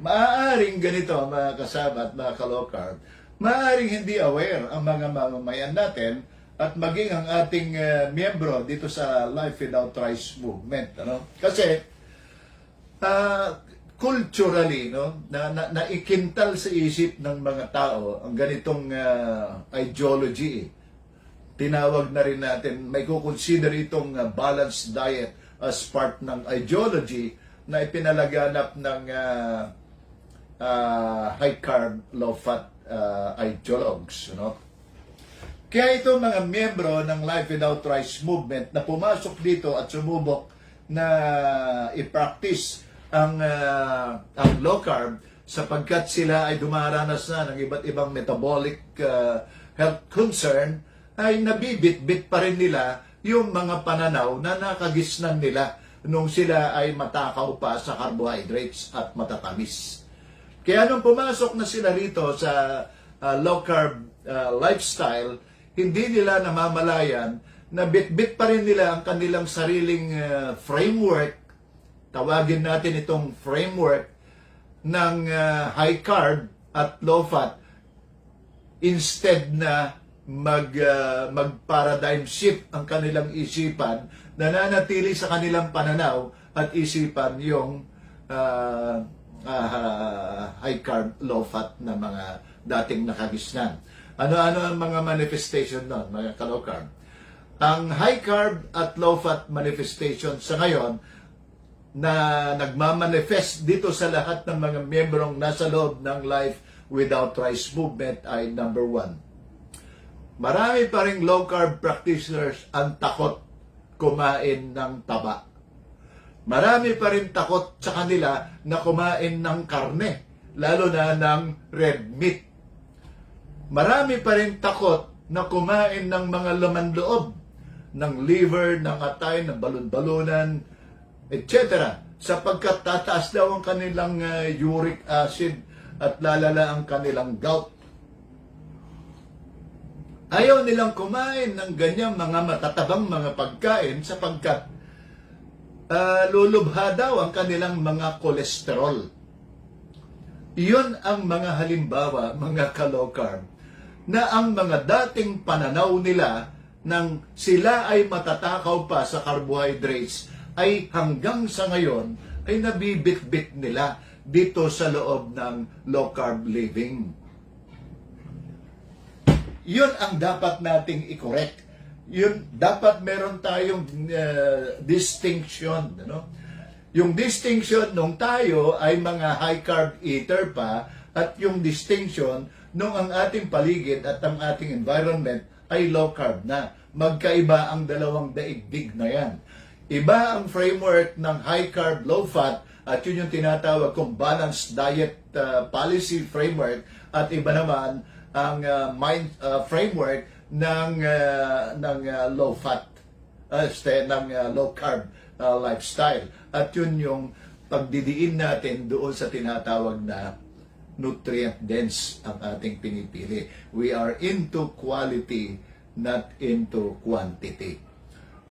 maaaring ganito mga kasama at mga kalokar, maaaring hindi aware ang mga mamamayan natin at maging ang ating uh, miyembro dito sa Life Without Rice movement. Ano? Kasi, ah, culturally, no, na, na, naikintal sa isip ng mga tao ang ganitong ah, ideology. eh. Tinawag na rin natin, may kukonsider itong ah, balanced diet as part ng ideology na ipinalaganap ng ah, ah, high carb, low fat ah, ideologues. No? Kaya ito mga miyembro ng Life Without Rice movement na pumasok dito at sumubok na i-practice ang, ah, ang low carb sapagkat sila ay dumaranas na ng iba't ibang metabolic ah, health concern ay nabibit-bit pa rin nila yung mga pananaw na nakagisnan nila nung sila ay matakaw pa sa carbohydrates at matatamis. Kaya nung pumasok na sila rito sa uh, low carb uh, lifestyle, hindi nila namamalayan na bit-bit pa rin nila ang kanilang sariling uh, framework. Tawagin natin itong framework ng uh, high carb at low fat instead na mag uh, mag paradigm shift ang kanilang isipan nananatili sa kanilang pananaw at isipan yung uh, uh, high carb low fat na mga dating nakagisnan. Ano-ano ang mga manifestation nun, mga kalokar? Ang high carb at low fat manifestation sa ngayon na nagmamanifest dito sa lahat ng mga miyembrong nasa loob ng Life Without Rice movement ay number one. Marami pa rin low carb practitioners ang takot kumain ng taba. Marami pa rin takot sa kanila na kumain ng karne, lalo na ng red meat. Marami pa rin takot na kumain ng mga laman loob, ng liver, ng atay, ng balon-balunan, etc. Sapagkat tataas daw ang kanilang uh, uric acid at lalala ang kanilang gout. Ayaw nilang kumain ng ganyang mga matatabang mga pagkain sapagkat uh, lulubha daw ang kanilang mga kolesterol. Iyon ang mga halimbawa, mga kalokarb, na ang mga dating pananaw nila nang sila ay matatakaw pa sa carbohydrates ay hanggang sa ngayon ay nabibit-bit nila dito sa loob ng low carb living. Yun ang dapat nating i-correct. Yun, dapat meron tayong uh, distinction. Ano? Yung distinction nung tayo ay mga high carb eater pa at yung distinction nung ang ating paligid at ang ating environment ay low carb na. Magkaiba ang dalawang daigdig na yan. Iba ang framework ng high carb, low fat at yun yung tinatawag kong balanced diet uh, policy framework at iba naman ang uh, mind uh, framework ng uh, ng uh, low fat uh, este, ng uh, low carb uh, lifestyle at yun yung pagdidiin natin doon sa tinatawag na nutrient dense ang ating pinipili. We are into quality, not into quantity.